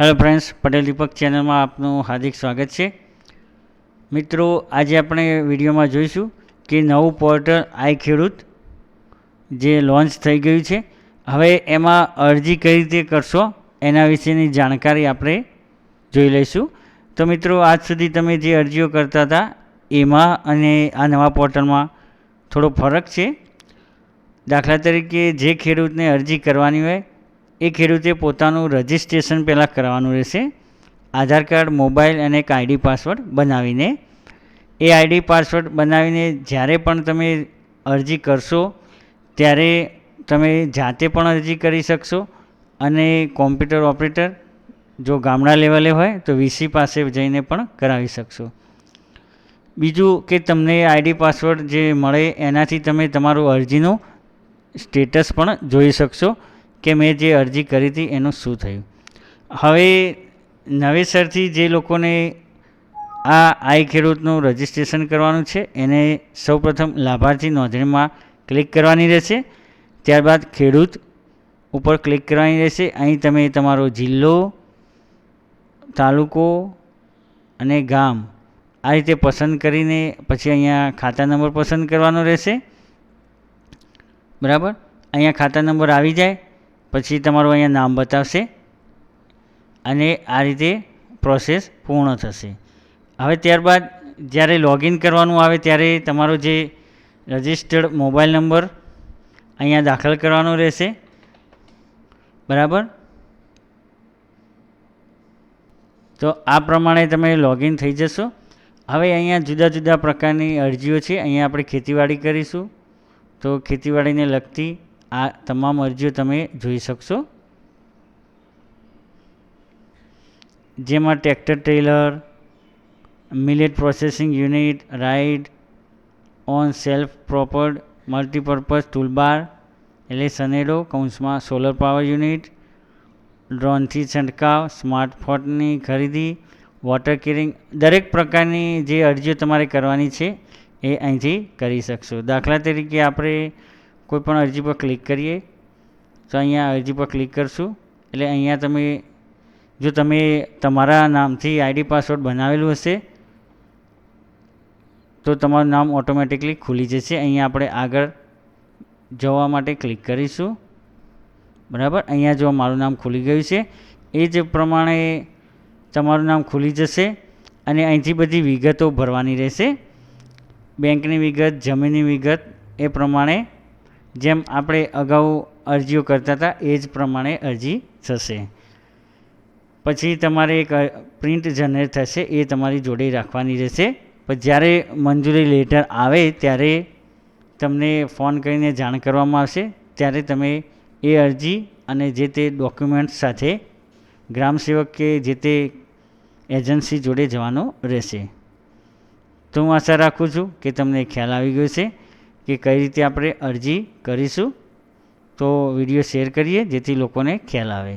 Hello friends Patel દીપક ચેનલમાં આપનું હાર્દિક સ્વાગત છે. મિત્રો, આજે આપણે વિડીયોમાં જોઈશું કે નવું પોર્ટલ આઈ ખેડૂત જે લોન્ચ થઈ ગયું છે, હવે એમાં અરજી કઈ રીતે કરશો એના વિશેની જાણકારી આપણે જોઈ લઈશું. તો મિત્રો, આજ સુધી તમે જે અરજીઓ કરતા હતા, એમાં અને આ નવા પોર્ટલમાં થોડો ફરક છે. દાખલા તરીકે જે ખેડૂતને અરજી કરવાની હોય એ ખેડૂતે પોતાનું રજિસ્ટ્રેશન પહેલાં કરવાનું રહેશે. આધાર કાર્ડ, મોબાઈલ અને એક આઈડી પાસવર્ડ બનાવીને. એ આઈડી પાસવર્ડ બનાવીને જ્યારે પણ તમે અરજી કરશો, ત્યારે તમે જાતે પણ અરજી કરી શકશો અને કોમ્પ્યુટર ઓપરેટર જો ગામડા લેવલે હોય, તો વીસી પાસે જઈને પણ કરાવી શકશો. બીજું કે તમને આઈડી પાસવર્ડ જે મળે, એનાથી તમે તમારું અરજીનું સ્ટેટસ પણ જોઈ શકશો કે મેં જે અરજી કરી હતી એનું શું થયું? હવે નવેસરથી જે લોકોને આ આઈ ખેડૂતનું રજિસ્ટ્રેશન કરવાનું છે, એને સૌપ્રથમ લાભાર્થી નોંધણીમાં ક્લિક કરવાની રહેશે. ત્યારબાદ ખેડૂત ઉપર ક્લિક કરવાની રહેશે. અહીં તમે તમારો જિલ્લો, તાલુકો અને ગામ આ રીતે પસંદ કરીને પછી અહીંયા ખાતા નંબર પસંદ કરવાનો રહેશે. બરાબર? અહીંયા ખાતા નંબર આવી જાય. પછી તમારું અહીંયા નામ બતાવશે અને આ રીતે પ્રોસેસ પૂર્ણ થશે. હવે ત્યારબાદ જ્યારે લોગિન કરવાનું આવે ત્યારે તમારો જે રજિસ્ટર્ડ મોબાઈલ નંબર અહીંયા દાખલ કરવાનો રહેશે. બરાબર? તો આ પ્રમાણે તમે લોગિન થઈ જશો. હવે અહીંયા જુદા જુદા પ્રકારની અરજીઓ છે. અહીંયા આપણે ખેતીવાડી કરીશું. તો ખેતીવાડીને લગતી આ તમામ અરજીઓ તમે જોઈ શકશો. જેમાં tractor trailer millet processing unit ride on self propelled multipurpose toolbar એટલે સનેડો કૌંસમાં સોલર પાવર યુનિટ ડ્રોનથી છંટકાવ સ્માર્ટફોનની ખરીદી વોટર કેરિંગ દરેક પ્રકારની જે અરજીઓ તમારે કરવાની છે એ અહીંથી કરી શકશો. દાખલા તરીકે આપણે કોઈ પણ અરજી પર ક્લિક કરીએ, તો અહીંયા અરજી પર ક્લિક કરશું. એટલે અહીંયા તમે, જો તમે તમારા નામથી આઈડી પાસવર્ડ બનાવેલું હશે, તો તમારું નામ ઓટોમેટિકલી ખુલી જશે. અહીંયા આપણે આગળ જવા માટે ક્લિક કરીશું. બરાબર? અહીંયા જો મારું નામ ખુલી ગયું છે, એ જ પ્રમાણે તમારું નામ ખુલી જશે અને અહીંથી બધી વિગતો ભરવાની રહેશે. બેંકની વિગત, જમીનની વિગત, એ પ્રમાણે જેમ આપણે અગાઉ અરજીઓ કરતા હતા, એ જ પ્રમાણે અરજી થશે. પછી તમારે એક પ્રિન્ટ જનરેટ થશે, એ તમારી જોડે રાખવાની રહેશે. પણ જ્યારે મંજૂરી લેટર આવે, ત્યારે તમને ફોન કરીને જાણ કરવામાં આવશે. ત્યારે તમે એ અરજી અને જે તે ડોક્યુમેન્ટ્સ સાથે ગ્રામ સેવક કે જે તે એજન્સી જોડે જવાનો રહેશે. તો હું આશા રાખું છું કે તમને ખ્યાલ આવી ગયો છે કે કઈ રીતે આપણે અરજી કરીશું તો વીડિયો શેર કરીએ જેથી લોકોને ખ્યાલ આવે.